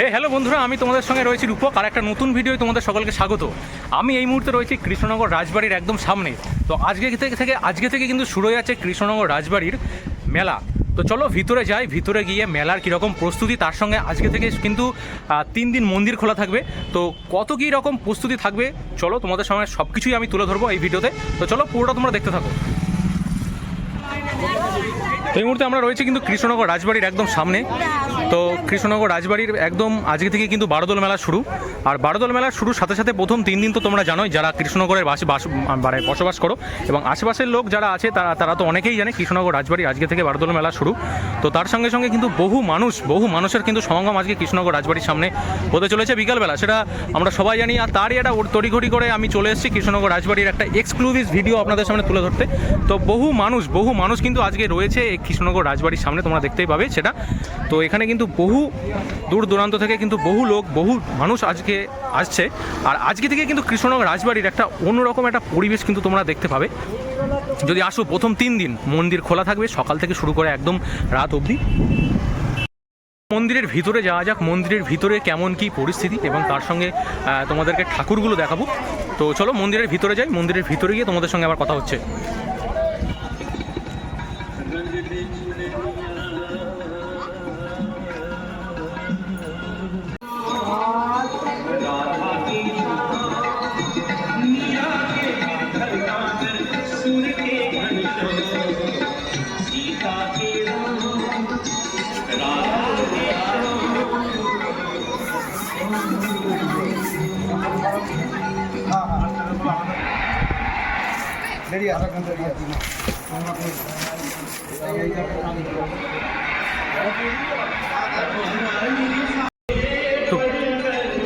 হে hello বন্ধুরা, আমি তোমাদের সঙ্গে রয়েছি রূপক, আর একটা নতুন ভিডিও তোমাদের সকলকে স্বাগত। আমি এই মুহূর্তে রয়েছি কৃষ্ণনগর রাজবাড়ির একদম সামনে। তো আজকে থেকে থেকে, আজকে থেকে কিন্তু শুরু হয়ে যাচ্ছে কৃষ্ণনগর রাজবাড়ির মেলা। তো চলো ভিতরে যাই, ভিতরে গিয়ে মেলার কীরকম প্রস্তুতি, তার সঙ্গে আজকে থেকে কিন্তু তিন দিন মন্দির খোলা থাকবে। তো কত কী রকম প্রস্তুতি থাকবে, চলো তোমাদের সঙ্গে সব কিছুই আমি তুলে ধরবো এই ভিডিওতে তো চলো পুরোটা তোমরা দেখতে থাকো। এই মুহূর্তে আমরা রয়েছি কিন্তু কৃষ্ণনগর রাজবাড়ির একদম সামনে। তো কৃষ্ণনগর রাজবাড়ির একদম আজকে থেকে কিন্তু বারোদল মেলা শুরু। আর বারোদল মেলার শুরুর সাথে সাথে প্রথম তিন দিন তো তোমরা জানোই, যারা কৃষ্ণনগরের বাস বাস মানে বসবাস করো এবং আশেপাশের লোক যারা আছে, তারা তারা তো অনেকেই জানে কৃষ্ণনগর রাজবাড়ি আজকে থেকে বারোদল মেলা শুরু। তো তার সঙ্গে সঙ্গে কিন্তু বহু মানুষ, বহু মানুষের কিন্তু সমাগম আজকে কৃষ্ণনগর রাজবাড়ির সামনে হতে চলেছে বিকালবেলা। সেটা আমরা সবাই জানি, আর তারই একটা তড়িঘড়ি করে আমি চলে এসেছি কৃষ্ণনগর রাজবাড়ির একটা এক্সক্লুসিভ ভিডিও আপনাদের সামনে তুলে ধরতে। তো বহু মানুষ বহু মানুষ কিন্তু আজকে রয়েছে কৃষ্ণনগর রাজবাড়ির সামনে তোমরা দেখতেই পাবে সেটা। তো এখানে কিন্তু বহু দূর দূরান্ত থেকে কিন্তু বহু লোক, বহু মানুষ আজকে আসছে। আর আজকে থেকে কিন্তু কৃষ্ণনগর রাজবাড়ির একটা অন্যরকম একটা পরিবেশ কিন্তু তোমরা দেখতে পাবে। যদি আসো প্রথম তিন দিন, মন্দির খোলা থাকবে, সকাল থেকে শুরু করে একদম রাত অবধি। মন্দিরের ভিতরে যাওয়া যাক, মন্দিরের ভিতরে কেমন কি পরিস্থিতি এবং তার সঙ্গে তোমাদেরকে ঠাকুরগুলো দেখাবো। তো চলো মন্দিরের ভিতরে যাই, মন্দিরের ভিতরে গিয়ে তোমাদের সঙ্গে আবার কথা হচ্ছে।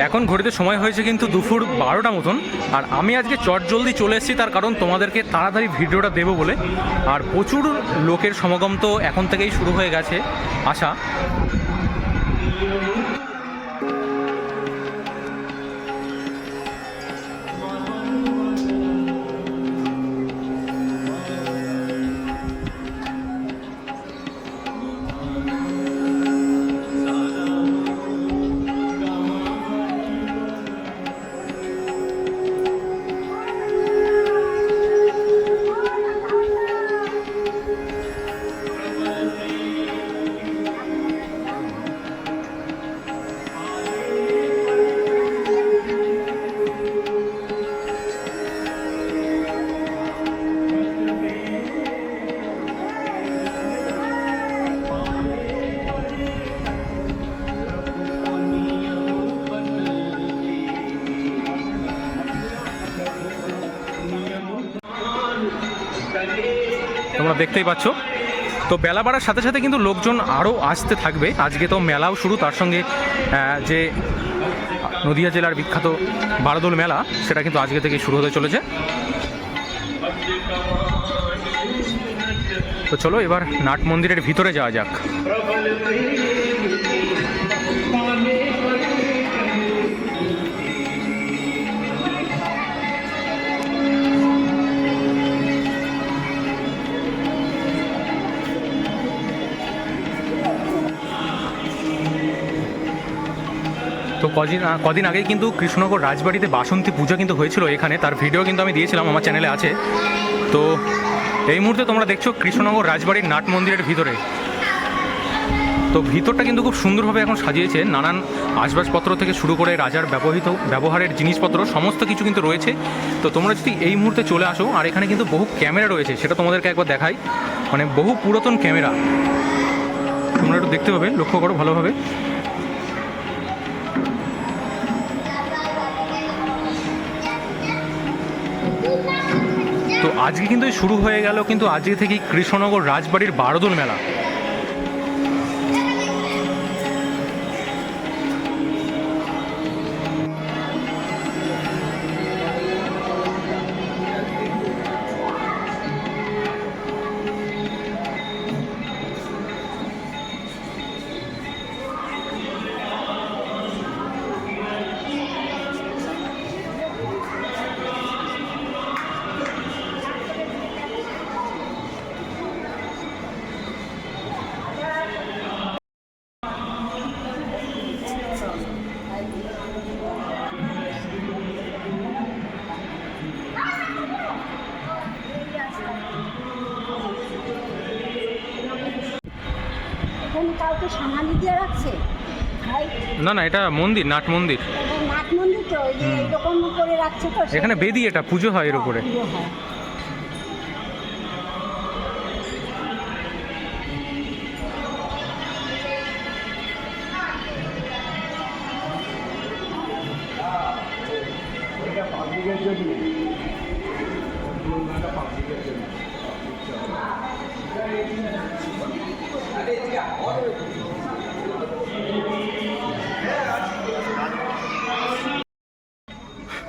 এখন ঘড়িতে সময় হয়েছে কিন্তু দুপুর বারোটা মতন, আর আমি আজকে চট জলদি চলে এসেছি, তার কারণ তোমাদেরকে তাড়াতাড়ি ভিডিওটা দেবো বলে। আর প্রচুর লোকের সমাগম তো এখন থেকেই শুরু হয়ে গেছে আসা তোমরা দেখতেই পাচ্ছ। তো বেলা বাড়ার সাথে সাথে কিন্তু লোকজন আরও আসতে থাকবে। আজকে তো মেলাও শুরু, তার সঙ্গে যে নদিয়া জেলার বিখ্যাত বারদোল মেলা, সেটা কিন্তু আজকে থেকে শুরু হতে চলেছে। তো চলো এবার নাট মন্দিরের ভিতরে যাওয়া যাক। কদিন কদিন আগে কিন্তু কৃষ্ণনগর রাজবাড়িতে বাসন্তী পূজা কিন্তু হয়েছিল এখানে। তার ভিডিও কিন্তু আমি দিয়েছিলাম, আমার চ্যানেলে আছে। তো এই মুহূর্তে তোমরা দেখছ কৃষ্ণনগর রাজবাড়ির নাট মন্দিরের ভিতরে। তো ভিতরটা কিন্তু খুব সুন্দরভাবে এখন সাজিয়েছে। নানান আসবাবপত্র থেকে শুরু করে রাজার ব্যবহৃত, ব্যবহারের জিনিসপত্র, সমস্ত কিছু কিন্তু রয়েছে। তো তোমরা যদি এই মুহূর্তে চলে আসো, আর এখানে কিন্তু বহু ক্যামেরা রয়েছে, সেটা তোমাদেরকে একবার দেখাই। মানে বহু পুরাতন ক্যামেরা। তোমরা একটু দেখতে পাবে, লক্ষ্য করো ভালোভাবে। আজকে কিন্তু শুরু হয়ে গেল কিন্তু আজকে থেকেই কৃষ্ণনগর রাজবাড়ির বারোদল মেলা। ওকে সামালি দিয়ে রাখছে? না না এটা মন্দির নাট মন্দির। নাট মন্দির তো? এরকম করে রাখছে তো এখানে বেদি এটা পুজো হয় এর উপরে। পুজো হয়।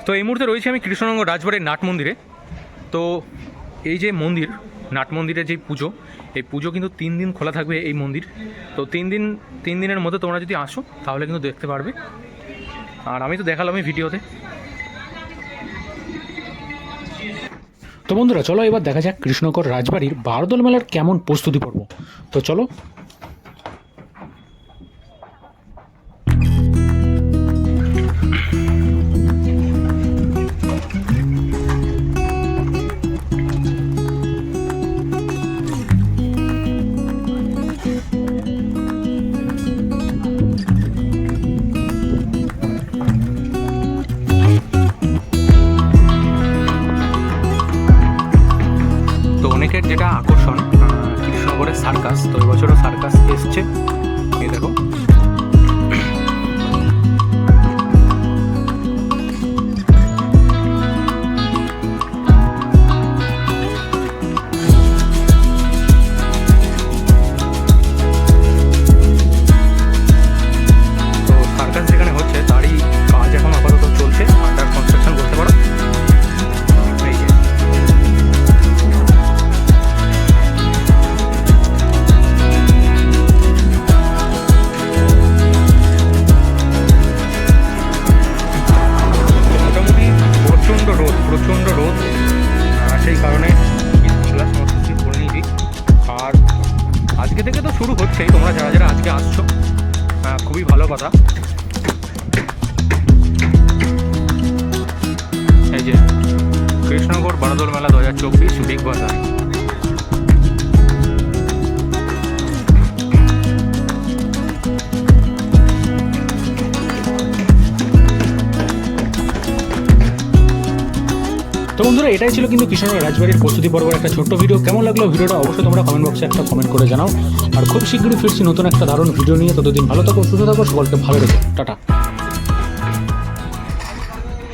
তো এই মুহূর্তে রয়েছে আমি কৃষ্ণনগর রাজবাড়ির নাট মন্দিরে। তো এই যে মন্দির, নাট মন্দিরের যে পুজো, এই পুজো কিন্তু তিন দিন খোলা থাকবে এই মন্দির। তো তিন দিন, তিন দিনের মধ্যে তোমরা যদি আসো, তাহলে কিন্তু দেখতে পারবে। আর আমি তো দেখালামই ভিডিওতে। তো বন্ধুরা, চলো এবার দেখা যাক কৃষ্ণনগর রাজবাড়ির বারদল মেলার কেমন প্রস্তুতি পর্ব। তো চলো সার্কাস তো এবছরও সার্কাস এসছে। যে কৃষ্ণনগর বারাদল মেলা দু হাজার চব্বিশ বিগ বাজার। তো বন্ধুরা, এটাই ছিল কিন্তু কৃষ্ণনগর রাজবাড়ির প্রস্তুতি পর্বের একটা ছোট্ট ভিডিও। কেমন লাগল ভিডিওটা অবশ্যই তোমরা কমেন্ট বক্সে একটা কমেন্ট করে জানাও। আর খুব শীঘ্রই ফিরছি নতুন একটা দারুণ ভিডিও নিয়ে। ততদিন ভালো থাকো, সুস্থ থাকো, সকলকে ভালো রেখো। টাটা।